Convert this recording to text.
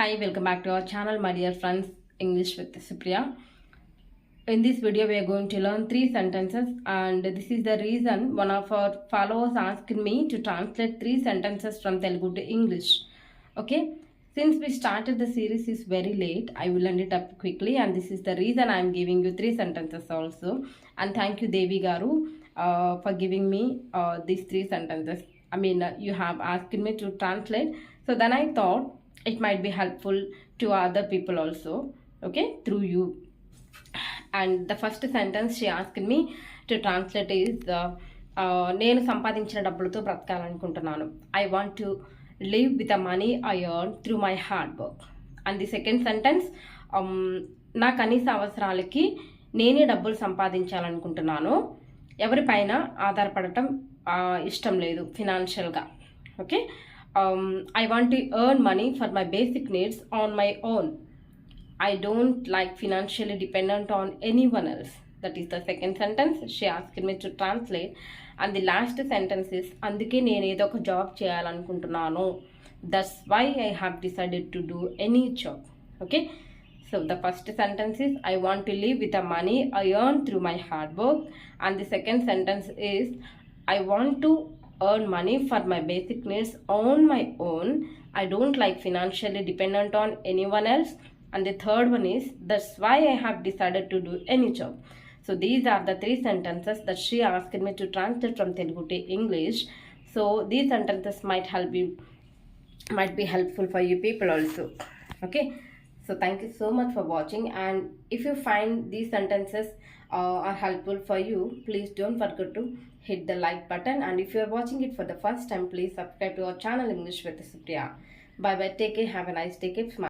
Hi, welcome back to our channel, my dear friends, English with Supriya. In this video, we are going to learn three sentences, and this is the reason one of our followers asked me to translate three sentences from Telugu to English. Okay, since we started the series is very late, I will end it up quickly, and this is the reason I am giving you three sentences also. And thank you, Devi Garu, uh, for giving me uh, these three sentences. I mean, uh, you have asked me to translate, so then I thought it might be helpful to other people also, okay, through you. And the first sentence she ask me to translate is నేను సంపాదించిన డబ్బులతో బ్రతకాలనుకుంటున్నాను. I want to live with the money I earn through my hard work and the second sentence నా కనీస అవసరాలకి నేనే డబ్బులు సంపాదించాలనుకుంటున్నాను. ఎవరిపైన ఆధారపడటం ఇష్టం లేదు ఫినాన్షియల్గా okay I want to earn money for my basic needs on my own I don't like financially dependent on anyone else. That is the second sentence. She asked me to translate. And the last sentence is అందుకే నేను ఏదో ఒక job చేయాలనుకుంటున్నాను that's why I have decided to do any job okay so the first sentence is I want to live with a money I earn through my hard work and the second sentence is I want to earn money for my basic needs on my own. I don't like financially dependent on anyone else. And the third one is that's why I have decided to do any job. So these are the three sentences that she asked me to translate from Telugu to English. So these sentences might help you, might be helpful for you people also. Okay. So thank you so much for watching. And if you find these sentences uh, are helpful for you, please don't forget to hit the like button. And if you are watching it for the first time, please subscribe to our channel English with Supriya. Bye bye. Take care. Have a nice day. Keep smiling.